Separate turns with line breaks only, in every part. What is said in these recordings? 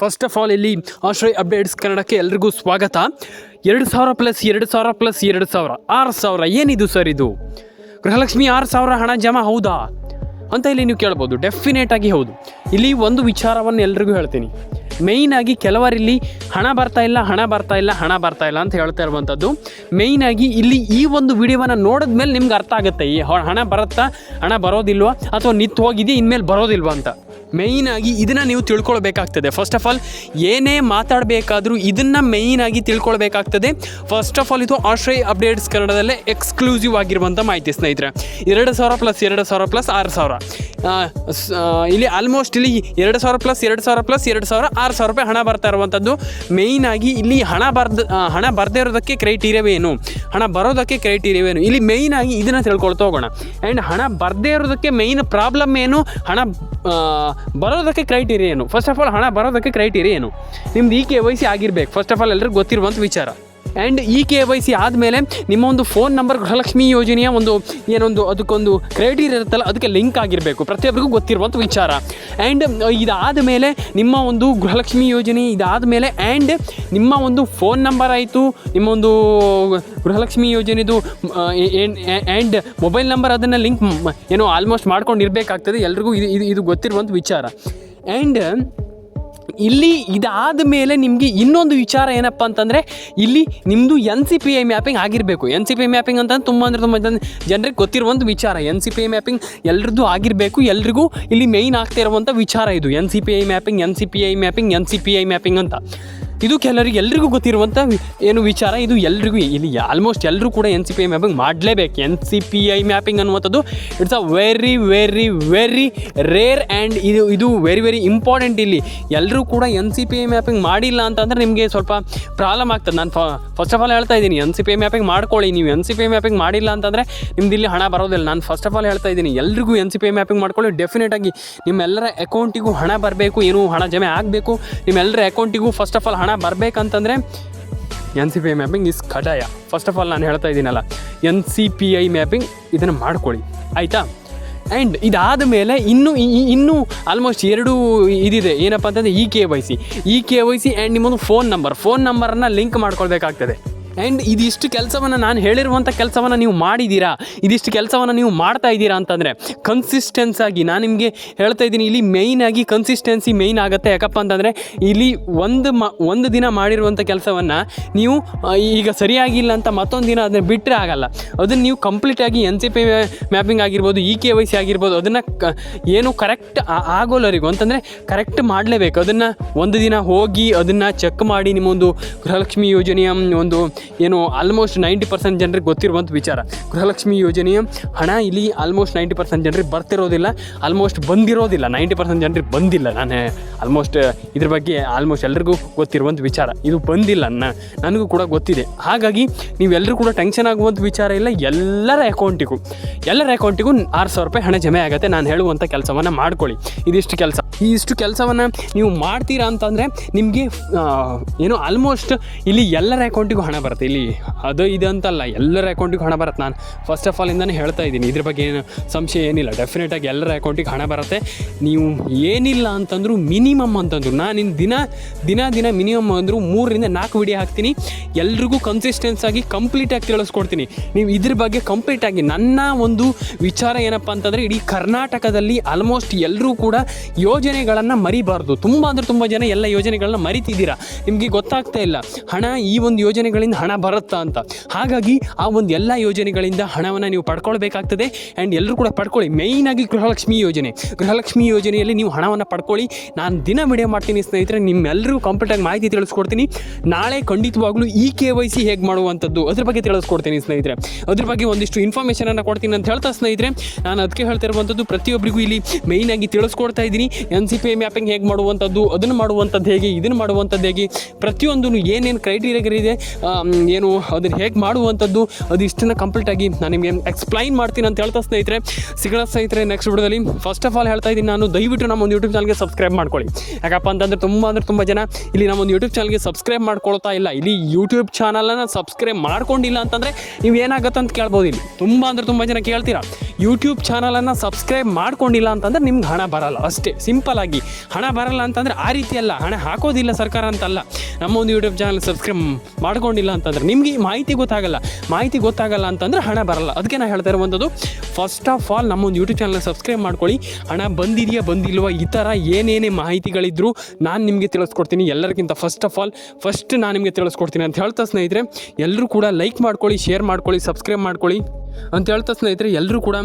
First of all ಇಲ್ಲಿ Ashray updates ಕನ್ನಡಕ್ಕೆ ಎಲ್ರಿಗೂ ಸ್ವಾಗತ. ಎರಡು ಸಾವಿರ ಪ್ಲಸ್ ಎರಡು ಸಾವಿರ ಪ್ಲಸ್ ಎರಡು ಸಾವಿರ. ಆರು ಸಾವಿರ. ಏನಿದು ಸರ್ ಇದು? ಗೃಹಲಕ್ಷ್ಮಿ ಆರು ಸಾವಿರ ಹಣ ಜಮಾ ಹೌದಾ? ಅಂತ ಇಲ್ಲಿ ನೀವು ಕೇಳ್ಬೋದು. ಡೆಫಿನೇಟ್ ಆಗಿ ಹೌದು. ಇಲ್ಲಿ ಒಂದು ವಿಚಾರವನ್ನು ಎಲ್ರಿಗೂ ಹೇಳ್ತೀನಿ. ಮೇಯ್ನಾಗಿ ಕೆಲವರಿಲ್ಲಿ ಹಣ ಬರ್ತಾ ಇಲ್ಲ, ಹಣ ಬರ್ತಾ ಇಲ್ಲ, ಹಣ ಬರ್ತಾ ಇಲ್ಲ ಅಂತ ಹೇಳ್ತಾ ಇರುವಂಥದ್ದು ಮೇಯ್ನಾಗಿ ಇಲ್ಲಿ ಈ ಒಂದು ವಿಡಿಯೋವನ್ನು ನೋಡಿದ ಮೇಲೆ ನಿಮ್ಗೆ ಅರ್ಥ ಆಗುತ್ತೆ. ಈ ಹಣ ಬರುತ್ತಾ, ಹಣ ಬರೋದಿಲ್ವಾ, ಅಥವಾ ನಿಂತು ಹೋಗಿದೆ ಇನ್ಮೇಲೆ ಬರೋದಿಲ್ವ ಅಂತ. ಮೇಯ್ನಾಗಿ ಇದನ್ನು ನೀವು ತಿಳ್ಕೊಳ್ಬೇಕಾಗ್ತದೆ. ಫಸ್ಟ್ ಆಫ್ ಆಲ್ ಏನೇ ಮಾತಾಡಬೇಕಾದ್ರೂ ಇದನ್ನು ಮೇಯ್ನಾಗಿ ತಿಳ್ಕೊಳ್ಬೇಕಾಗ್ತದೆ. ಫಸ್ಟ್ ಆಫ್ ಆಲ್ ಇದು ಆಶ್ರಯ್ ಅಪ್ಡೇಟ್ಸ್ ಕನ್ನಡದಲ್ಲೇ ಎಕ್ಸ್ಕ್ಲೂಸಿವ್ ಆಗಿರುವಂಥ ಮಾಹಿತಿ ಸ್ನೇಹಿತರೆ. ಎರಡು ಸಾವಿರ ಪ್ಲಸ್ ಎರಡು ಸಾವಿರ ಪ್ಲಸ್ ಆರು ಸಾವಿರ. ಇಲ್ಲಿ ಆಲ್ಮೋಸ್ಟ್ ಇಲ್ಲಿ ಎರಡು ಸಾವಿರ ಪ್ಲಸ್ ಎರಡು ಸಾವಿರ ಪ್ಲಸ್ ಎರಡು ಸಾವಿರ, ಆರು ಸಾವಿರ ರೂಪಾಯಿ ಹಣ ಬರ್ತಾ ಇರುವಂಥದ್ದು. ಮೇಯ್ನಾಗಿ ಇಲ್ಲಿ ಹಣ ಬರ್ದ ಹಣ ಬರದೇ ಇರೋದಕ್ಕೆ ಕ್ರೈಟೀರಿಯಾವೇನು ಹಣ ಬರೋದಕ್ಕೆ ಕ್ರೈಟೀರಿಯಾವೇನು ಇಲ್ಲಿ ಮೇಯ್ನಾಗಿ ಇದನ್ನು ತಿಳ್ಕೊಳ್ತಾ ಹೋಗೋಣ. ಆ್ಯಂಡ್ ಹಣ ಬರದೇ ಇರೋದಕ್ಕೆ ಮೇಯ್ನ್ ಪ್ರಾಬ್ಲಮ್ ಏನು? ಹಣ ಬರೋದಕ್ಕೆ ಕ್ರೈಟೀರಿಯಾ ಏನು? ಫಸ್ಟ್ ಆಫ್ ಆಲ್ ಹಣ ಬರೋದಕ್ಕೆ ಕ್ರೈಟೀರಿಯಾ ಏನು? ನಿಮ್ದು ಈ ಕೆ ವೈ ಸಿ ಆಗಿರ್ಬೇಕು. ಫಸ್ಟ್ ಆಫ್ ಆಲ್ ಎಲ್ಲರಿಗೂ ಗೊತ್ತಿರುವಂಥ ವಿಚಾರ. ಆ್ಯಂಡ್ ಈ ಕೆ ವೈ ಸಿ ಆದಮೇಲೆ ನಿಮ್ಮ ಒಂದು ಫೋನ್ ನಂಬರ್ ಗೃಹಲಕ್ಷ್ಮಿ ಯೋಜನೆಯ ಒಂದು ಏನೊಂದು ಅದಕ್ಕೊಂದು ಕ್ರೈಟೀರಿಯಾ ಇರುತ್ತಲ್ಲ, ಅದಕ್ಕೆ ಲಿಂಕ್ ಆಗಿರಬೇಕು. ಪ್ರತಿಯೊಬ್ಬರಿಗೂ ಗೊತ್ತಿರುವಂಥ ವಿಚಾರ. ಆ್ಯಂಡ್ ಇದಾದ ಮೇಲೆ ನಿಮ್ಮ ಒಂದು ಗೃಹಲಕ್ಷ್ಮಿ ಯೋಜನೆ ಇದಾದ ಮೇಲೆ ಆ್ಯಂಡ್ ನಿಮ್ಮ ಒಂದು ಫೋನ್ ನಂಬರ್ ಆಯಿತು, ನಿಮ್ಮ ಒಂದು ಗೃಹಲಕ್ಷ್ಮಿ ಯೋಜನೆದು ಆ್ಯಂಡ್ ಮೊಬೈಲ್ ನಂಬರ್ ಅದನ್ನು ಲಿಂಕ್ ಏನೋ ಆಲ್ಮೋಸ್ಟ್ ಮಾಡ್ಕೊಂಡು ಇರಬೇಕಾಗ್ತದೆ ಎಲ್ರಿಗೂ ಇದು ಇದು ಇದು ಗೊತ್ತಿರುವಂಥ ವಿಚಾರ. ಆ್ಯಂಡ್ ಇಲ್ಲಿ ಇದಾದ ಮೇಲೆ ನಿಮಗೆ ಇನ್ನೊಂದು ವಿಚಾರ ಏನಪ್ಪ ಅಂತಂದರೆ, ಇಲ್ಲಿ ನಿಮ್ಮದು N C P I mapping ಆಗಿರಬೇಕು. N C P I mapping ಅಂತ ತುಂಬ ಅಂದರೆ ತುಂಬ ಜನ ಜನರಿಗೆ ಗೊತ್ತಿರುವಂಥ ವಿಚಾರ. N C P I mapping ಎಲ್ರದ್ದು ಆಗಿರಬೇಕು. ಎಲ್ರಿಗೂ ಇಲ್ಲಿ ಮೇಯ್ನ್ ಆಗ್ತಾ ಇರುವಂಥ ವಿಚಾರ ಇದು. N C P I mapping N C P I mapping N C P I mapping ಅಂತ. ಇದು ಕೆಲವರಿಗೆ ಎಲ್ರಿಗೂ ಗೊತ್ತಿರುವಂಥ ಏನು ವಿಚಾರ. ಇದು ಎಲ್ರಿಗೂ ಇಲ್ಲಿ ಆಲ್ಮೋಸ್ಟ್ ಎಲ್ಲರೂ ಕೂಡ N C P I mapping ಮಾಡಲೇಬೇಕು. N C P I mapping ಅನ್ನುವಂಥದ್ದು it's a very very very rare and ಇದು ಇದು ವೆರಿ ವೆರಿ ಇಂಪಾರ್ಟೆಂಟ್ ಇಲ್ಲಿ. ಎಲ್ಲರೂ ಕೂಡ N C P I mapping ಮಾಡಿಲ್ಲ ಅಂತಂದರೆ ನಿಮಗೆ ಸ್ವಲ್ಪ ಪ್ರಾಬ್ಲಮ್ ಆಗ್ತದೆ. ನಾನು ಫಸ್ಟ್ ಆಫ್ ಆಲ್ ಹೇಳ್ತಾ ಇದ್ದೀನಿ N C P I mapping ಮಾಡ್ಕೊಳ್ಳಿ. ನೀವು N C P I mapping ಮಾಡಿಲ್ಲ ಅಂತಂದರೆ ನಿಮ್ದು ಇಲ್ಲಿ ಹಣ ಬರೋದಿಲ್ಲ. ನಾನು ಫಸ್ಟ್ ಆಫ್ ಆಲ್ ಹೇಳ್ತಾ ಇದ್ದೀನಿ, ಎಲ್ರಿಗೂ N C P I mapping ಮಾಡ್ಕೊಳ್ಳಿ. ಡೆಫಿನೆಟಾಗಿ ನಿಮ್ಮೆಲ್ಲರ ಅಕೌಂಟಿಗೂ ಹಣ ಬರಬೇಕು. ಏನು ಹಣ ಜಮೆ ಆಗಬೇಕು. ನಿಮ್ಮೆಲ್ಲರ ಅಕೌಂಟಿಗೂ ಫಸ್ಟ್ ಆಫ್ ಆಲ್ ಹಣ ಬರಬೇಕಂತಂದರೆ N C P I mapping is ಕಡ್ಡಾಯ. ಫಸ್ಟ್ ಆಫ್ ಆಲ್ ನಾನು ಹೇಳ್ತಾ ಇದ್ದೀನಲ್ಲ, N C P I mapping ಇದನ್ನು ಮಾಡ್ಕೊಳ್ಳಿ. ಆಯಿತಾ? ಆ್ಯಂಡ್ ಇದಾದ ಮೇಲೆ ಇನ್ನೂ ಇನ್ನೂ ಆಲ್ಮೋಸ್ಟ್ ಎರಡು ಇದಿದೆ. ಏನಪ್ಪ ಅಂತಂದರೆ E K Y C. E K Y C and ನಿಮ್ಮೊಂದು ಫೋನ್ ನಂಬರ್ ಫೋನ್ ನಂಬರನ್ನು ಲಿಂಕ್ ಮಾಡ್ಕೊಳ್ಬೇಕಾಗ್ತದೆ. ಆ್ಯಂಡ್ ಇದಿಷ್ಟು ಕೆಲಸವನ್ನು ನಾನು ಹೇಳಿರುವಂಥ ಕೆಲಸವನ್ನು ನೀವು ಮಾಡಿದ್ದೀರಾ ಇದಿಷ್ಟು ಕೆಲಸವನ್ನು ನೀವು ಮಾಡ್ತಾ ಇದ್ದೀರಾ ಅಂತಂದರೆ ಕನ್ಸಿಸ್ಟೆನ್ಸ್ ಆಗಿ, ನಾನು ನಿಮಗೆ ಹೇಳ್ತಾ ಇದ್ದೀನಿ, ಇಲ್ಲಿ ಮೇಯ್ನಾಗಿ ಕನ್ಸಿಸ್ಟೆನ್ಸಿ ಮೇಯ್ನ್ ಆಗುತ್ತೆ. ಯಾಕಪ್ಪ ಅಂತಂದರೆ ಇಲ್ಲಿ ಒಂದು ಮ, ಒಂದು ದಿನ ಮಾಡಿರುವಂಥ ಕೆಲಸವನ್ನು ನೀವು ಈಗ ಸರಿಯಾಗಿಲ್ಲ ಅಂತ ಮತ್ತೊಂದು ದಿನ ಅದನ್ನ ಬಿಟ್ಟರೆ ಆಗಲ್ಲ. ಅದನ್ನು ನೀವು ಕಂಪ್ಲೀಟಾಗಿ ಎನ್ ಸಿ ಪಿ ಮ್ಯಾಪಿಂಗ್ ಆಗಿರ್ಬೋದು ಇ ಕೆ ವೈ ಸಿ ಆಗಿರ್ಬೋದು, ಅದನ್ನು ಕ, ಏನು ಕರೆಕ್ಟ್ ಆಗೋಲ್ಲರಿಗೂ ಅಂತಂದರೆ ಕರೆಕ್ಟ್ ಮಾಡಲೇಬೇಕು. ಅದನ್ನು ಒಂದು ದಿನ ಹೋಗಿ, ಅದನ್ನು ಚೆಕ್ ಮಾಡಿ, ನಿಮ್ಮೊಂದು ಗೃಹಲಕ್ಷ್ಮಿ ಯೋಜನೆಯ ಒಂದು ಏನು ಆಲ್ಮೋಸ್ಟ್ ನೈಂಟಿ ಪರ್ಸೆಂಟ್ ಜನರಿಗೆ ಗೊತ್ತಿರುವಂಥ ವಿಚಾರ. ಗೃಹಲಕ್ಷ್ಮಿ ಯೋಜನೆಯ ಹಣ ಇಲ್ಲಿ ಆಲ್ಮೋಸ್ಟ್ ನೈಂಟಿ ಪರ್ಸೆಂಟ್ ಜನರಿಗೆ ಬರ್ತಿರೋದಿಲ್ಲ ಆಲ್ಮೋಸ್ಟ್ ಬಂದಿರೋದಿಲ್ಲ. ನೈಂಟಿ ಪರ್ಸೆಂಟ್ ಜನರಿಗೆ ಬಂದಿಲ್ಲ. ನಾನು ಆಲ್ಮೋಸ್ಟ್ ಇದ್ರ ಬಗ್ಗೆ ಆಲ್ಮೋಸ್ಟ್ ಎಲ್ರಿಗೂ ಗೊತ್ತಿರುವಂಥ ವಿಚಾರ. ಇದು ಬಂದಿಲ್ಲ ನನಗೂ ಕೂಡ ಗೊತ್ತಿದೆ. ಹಾಗಾಗಿ ನೀವೆಲ್ಲರೂ ಕೂಡ ಟೆನ್ಷನ್ ಆಗುವಂಥ ವಿಚಾರ ಇಲ್ಲ. ಎಲ್ಲರ ಅಕೌಂಟಿಗೂ ಎಲ್ಲರ ಅಕೌಂಟಿಗೂ ಆರು ಸಾವಿರ ರೂಪಾಯಿ ಹಣ ಜಮೆ ಆಗುತ್ತೆ. ನಾನು ಹೇಳುವಂಥ ಕೆಲಸವನ್ನು ಮಾಡ್ಕೊಳ್ಳಿ. ಇದಿಷ್ಟು ಕೆಲಸ. ಈ ಇಷ್ಟು ಕೆಲಸವನ್ನು ನೀವು ಮಾಡ್ತೀರಾ ಅಂತಂದರೆ ನಿಮಗೆ ಏನು ಆಲ್ಮೋಸ್ಟ್ ಇಲ್ಲಿ ಎಲ್ಲರ ಅಕೌಂಟಿಗೂ ಹಣ ಬರುತ್ತೆ. ಇಲ್ಲಿ ಅದು ಇದು ಅಂತಲ್ಲ, ಎಲ್ಲರ ಅಕೌಂಟಿಗೂ ಹಣ ಬರುತ್ತೆ. ನಾನು ಫಸ್ಟ್ ಆಫ್ ಆಲ್ ಇಂದನೇ ಹೇಳ್ತಾ ಇದ್ದೀನಿ, ಇದ್ರ ಬಗ್ಗೆ ಏನು ಸಂಶಯ ಏನಿಲ್ಲ. ಡೆಫಿನೆಟಾಗಿ ಎಲ್ಲರ ಅಕೌಂಟಿಗೆ ಹಣ ಬರುತ್ತೆ. ನೀವು ಏನಿಲ್ಲ ಅಂತಂದ್ರು ಮಿನಿಮಮ್ ಅಂತಂದ್ರು, ನಾನು ಇನ್ನು ದಿನ ದಿನ ದಿನ ಮಿನಿಮಮ್ ಅಂದರೂ ಮೂರರಿಂದ ನಾಲ್ಕು ವಿಡಿಯೋ ಹಾಕ್ತೀನಿ. ಎಲ್ರಿಗೂ ಕನ್ಸಿಸ್ಟೆನ್ಸ್ ಆಗಿ ಕಂಪ್ಲೀಟಾಗಿ ತಿಳಿಸ್ಕೊಡ್ತೀನಿ. ನೀವು ಇದ್ರ ಬಗ್ಗೆ ಕಂಪ್ಲೀಟಾಗಿ ನನ್ನ ಒಂದು ವಿಚಾರ ಏನಪ್ಪ ಅಂತಂದರೆ, ಇಡೀ ಕರ್ನಾಟಕದಲ್ಲಿ ಆಲ್ಮೋಸ್ಟ್ ಎಲ್ಲರೂ ಕೂಡ ಯೋಜನೆಗಳನ್ನು ಮರಿಬಾರ್ದು. ತುಂಬ ಅಂದರೆ ತುಂಬ ಜನ ಎಲ್ಲ ಯೋಜನೆಗಳನ್ನ ಮರಿತಿದ್ದೀರಾ? ನಿಮಗೆ ಗೊತ್ತಾಗ್ತಾ ಇಲ್ಲ. ಹಣ ಈ ಒಂದು ಯೋಜನೆಗಳಿಂದ ಹಣ ಬರುತ್ತಾ ಅಂತ. ಹಾಗಾಗಿ ಆ ಒಂದು ಎಲ್ಲ ಯೋಜನೆಗಳಿಂದ ಹಣವನ್ನು ನೀವು ಪಡ್ಕೊಳ್ಬೇಕಾಗ್ತದೆ. ಆ್ಯಂಡ್ ಎಲ್ಲರೂ ಕೂಡ ಪಡ್ಕೊಳ್ಳಿ. ಮೇಯ್ನಾಗಿ ಗೃಹಲಕ್ಷ್ಮಿ ಯೋಜನೆ. ಗೃಹಲಕ್ಷ್ಮಿ ಯೋಜನೆಯಲ್ಲಿ ನೀವು ಹಣವನ್ನು ಪಡ್ಕೊಳ್ಳಿ. ನಾನು ದಿನ ವಿಡಿಯೋ ಮಾಡ್ತೀನಿ ಸ್ನೇಹಿತರೆ ನಿಮ್ಮೆಲ್ಲರೂ ಕಂಪ್ಲೀಟಾಗಿ ಮಾಹಿತಿ ತಿಳಿಸ್ಕೊಡ್ತೀನಿ. ನಾಳೆ ಖಂಡಿತವಾಗ್ಲೂ ಈ ಕೆ ವೈ ಸಿ ಹೇಗೆ ಮಾಡುವಂಥದ್ದು ಅದ್ರ ಬಗ್ಗೆ ತಿಳಿಸ್ಕೊಡ್ತೀನಿ ಸ್ನೇಹಿತರೆ. ಅದ್ರ ಬಗ್ಗೆ ಒಂದಿಷ್ಟು ಇನ್ಫಾರ್ಮೇಷನನ್ನು ಕೊಡ್ತೀನಿ ಅಂತ ಹೇಳ್ತಾ ಸ್ನೇಹಿತರೆ, ನಾನು ಅದಕ್ಕೆ ಹೇಳ್ತಾ ಇರುವಂಥದ್ದು ಪ್ರತಿಯೊಬ್ಬರಿಗೂ ಇಲ್ಲಿ ಮೇಯ್ನಾಗಿ ತಿಳಿಸ್ಕೊಡ್ತಾ ಇದ್ದೀನಿ. ಎನ್ ಸಿ ಪಿ ಮ್ಯಾಪಿಂಗ್ ಹೇಗೆ ಮಾಡುವಂಥದ್ದು, ಅದನ್ನು ಮಾಡುವಂಥದ್ದು ಹೇಗೆ, ಇದನ್ನು ಮಾಡುವಂಥದ್ದು ಹೇಗೆ ಪ್ರತಿಯೊಂದು ಏನೇನು ಕ್ರೈಟೀರಿಯಾಗಳಿದೆ ಏನು, ಅದನ್ನು ಹೇಗೆ ಮಾಡುವಂಥದ್ದು, ಅದು ಇಷ್ಟನ್ನು ಕಂಪ್ಲೀಟಾಗಿ ನಾನು ನಿಮಗೆ ಎಕ್ಸ್ಪ್ಲೈನ್ ಮಾಡ್ತೀನಿ ಅಂತ ಹೇಳ್ತಾ ಸ್ನೇಹಿತರೆ. ಸಿಗೋಣ ಸ್ನೇಹಿತರೆ ನೆಕ್ಸ್ಟ್ ವಿಡಿಯೋದಲ್ಲಿ. ಫಸ್ಟ್ ಆಫ್ ಆಲ್ ಹೇಳ್ತಾ ಇದ್ದೀನಿ ನಾನು, ದಯವಿಟ್ಟು ನಮ್ಮ ಒಂದು ಯೂಟ್ಯೂಬ್ ಚಾನಲ್ಗೆ ಸಬ್ಸ್ಕ್ರೈಬ್ ಮಾಡ್ಕೊಳ್ಳಿ. ಯಾಕಪ್ಪ ಅಂತಂದರೆ ತುಂಬ ಅಂದರೆ ತುಂಬ ಜನ ಇಲ್ಲಿ ನಮ್ಮ ಒಂದು ಯೂಟ್ಯೂಬ್ ಚಾನಲ್ಗೆ ಸಬ್ಸ್ಕ್ರೈಬ್ ಮಾಡ್ಕೊಳ್ತಾ ಇಲ್ಲ. ಇಲ್ಲಿ ಯೂಟ್ಯೂಬ್ ಚಾನಲನ್ನು ಸಬ್ಸ್ಕ್ರೈಬ್ ಮಾಡ್ಕೊಂಡಿಲ್ಲ ಅಂತಂದರೆ ನೀವು ಏನಾಗುತ್ತೆ ಅಂತ ಕೇಳ್ಬೋದು ಇಲ್ಲಿ ತುಂಬ ಅಂದರೆ ತುಂಬ ಜನ ಕೇಳ್ತೀರಾ. ಯೂಟ್ಯೂಬ್ ಚಾನಲನ್ನು ಸಬ್ಸ್ಕ್ರೈಬ್ ಮಾಡ್ಕೊಂಡಿಲ್ಲ ಅಂತಂದ್ರೆ ನಿಮ್ಗೆ ಹಣ ಬರಲ್ಲ. ಅಷ್ಟೇ ಸಿಂಪಲ್ ಆಗಿ. ಹಣ ಬರಲ್ಲ ಅಂತಂದರೆ ಆ ರೀತಿ ಅಲ್ಲ. ಹಣ ಹಾಕೋದಿಲ್ಲ ಸರ್ಕಾರ ಅಂತಲ್ಲ. ನಮ್ಮ ಒಂದು ಯೂಟ್ಯೂಬ್ ಚಾನಲ್ ಸಬ್ಸ್ಕ್ರೈಬ್ ಮಾಡ್ಕೊಂಡಿಲ್ಲ ಅಂತಂದ್ರೆ ನಿಮಗೆ ಈ ಮಾಹಿತಿ ಗೊತ್ತಾಗಲ್ಲ ಮಾಹಿತಿ ಗೊತ್ತಾಗಲ್ಲ ಅಂತಂದ್ರೆ ಹಣ ಬರಲ್ಲ. ಅದಕ್ಕೆ ನಾನು ಹೇಳ್ತಾ ಇರುವಂಥದ್ದು ಫಸ್ಟ್ ಆಫ್ ಆಲ್ ನಮ್ಮ ಒಂದು ಯೂಟ್ಯೂಬ್ ಚಾನಲ್ ಸಬ್ಸ್ಕ್ರೈಬ್ ಮಾಡ್ಕೊಳ್ಳಿ. ಹಣ ಬಂದಿದೆಯಾ, ಬಂದಿಲ್ವಾ, ಈ ಥರ ಏನೇನೇ ಮಾಹಿತಿಗಳಿದ್ರು ನಾನು ನಿಮಗೆ ತಿಳಿಸ್ಕೊಡ್ತೀನಿ. ಎಲ್ಲರಿಗಿಂತ ಫಸ್ಟ್ ಆಫ್ ಆಲ್ ಫಸ್ಟ್ ನಾನು ನಿಮಗೆ ತಿಳಿಸ್ಕೊಡ್ತೀನಿ ಅಂತ ಹೇಳ್ತಾ ಸ್ನೇಹಿತರೆ, ಎಲ್ಲರೂ ಕೂಡ ಲೈಕ್ ಮಾಡ್ಕೊಳ್ಳಿ ಶೇರ್ ಮಾಡ್ಕೊಳ್ಳಿ ಸಬ್ಸ್ಕ್ರೈಬ್ ಮಾಡ್ಕೊಳ್ಳಿ ಅಂತ ಹೇಳ್ತಾ ಸ್ನೇಹಿತರೆ, ಎಲ್ಲರೂ ಕೂಡ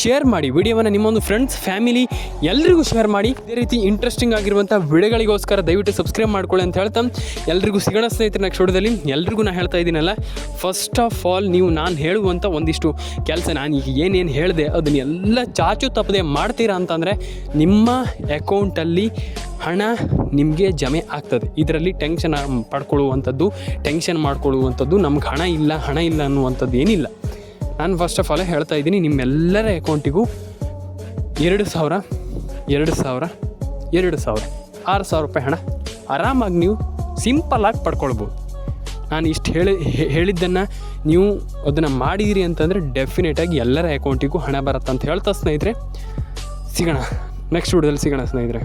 ಶೇರ್ ಮಾಡಿ. ವಿಡಿಯೋವನ್ನು ನಿಮ್ಮೊಂದು ಫ್ರೆಂಡ್ಸ್ ಫ್ಯಾಮಿಲಿ ಎಲ್ಲರಿಗೂ ಶೇರ್ ಮಾಡಿ. ಇದೇ ರೀತಿ ಇಂಟ್ರೆಸ್ಟಿಂಗ್ ಆಗಿರುವಂಥ ವಿಡಿಯೋಗಳಿಗೋಸ್ಕರ ದಯವಿಟ್ಟು ಸಬ್ಸ್ಕ್ರೈಬ್ ಮಾಡ್ಕೊಳ್ಳಿ ಅಂತ ಹೇಳ್ತಾ ಎಲ್ರಿಗೂ ಸಿಗೋಣ ಸ್ನೇಹಿತರೆ ನೆಕ್ಸ್ಟ್ ವಿಡಿಯೋದಲ್ಲಿ. ಎಲ್ರಿಗೂ ನಾನು ಹೇಳ್ತಾ ಇದ್ದೀನಲ್ಲ ಫಸ್ಟ್ ಆಫ್ ಆಲ್ ನೀವು ನಾನು ಹೇಳುವಂಥ ಒಂದಿಷ್ಟು ಕೆಲಸ, ನಾನು ಈಗ ಏನೇನು ಹೇಳಿದೆ ಅದನ್ನೆಲ್ಲ ಚಾಚು ತಪ್ಪದೆ ಮಾಡ್ತೀರಾ ಅಂತಂದರೆ ನಿಮ್ಮ ಅಕೌಂಟಲ್ಲಿ ಹಣ ನಿಮಗೆ ಜಮೆ ಆಗ್ತದೆ. ಇದರಲ್ಲಿ ಟೆನ್ಷನ್ ಪಡ್ಕೊಳ್ಳುವಂಥದ್ದು ಟೆನ್ಷನ್ ಮಾಡ್ಕೊಳ್ಳುವಂಥದ್ದು, ನಮ್ಗೆ ಹಣ ಇಲ್ಲ ಹಣ ಇಲ್ಲ ಅನ್ನುವಂಥದ್ದು ಏನಿಲ್ಲ. ನಾನು ಫಸ್ಟ್ ಆಫ್ ಆಲ್ ಹೇಳ್ತಾ ಇದ್ದೀನಿ, ನಿಮ್ಮೆಲ್ಲರ ಅಕೌಂಟಿಗೂ ಎರಡು ಸಾವಿರ ಎರಡು ಸಾವಿರ ಎರಡು ಸಾವಿರ, ಆರು ಸಾವಿರ ರೂಪಾಯಿ ಹಣ. ಆರಾಮಾಗಿ ನೀವು ಸಿಂಪಲ್ಲಾಗಿ ಪಡ್ಕೊಳ್ಬೋದು. ನಾನು ಇಷ್ಟು ಹೇಳಿ ಹೇಳಿದ್ದನ್ನು ನೀವು ಅದನ್ನು ಮಾಡಿದಿರಿ ಅಂತಂದರೆ ಡೆಫಿನೆಟಾಗಿ ಎಲ್ಲರ ಅಕೌಂಟಿಗೂ ಹಣ ಬರುತ್ತೆ ಅಂತ ಹೇಳ್ತಾ ಸ್ನೇಹಿತರೆ, ಸಿಗೋಣ. ನೆಕ್ಸ್ಟ್ ವಿಡಿಯೋದಲ್ಲಿ ಸಿಗೋಣ ಸ್ನೇಹಿತರೆ.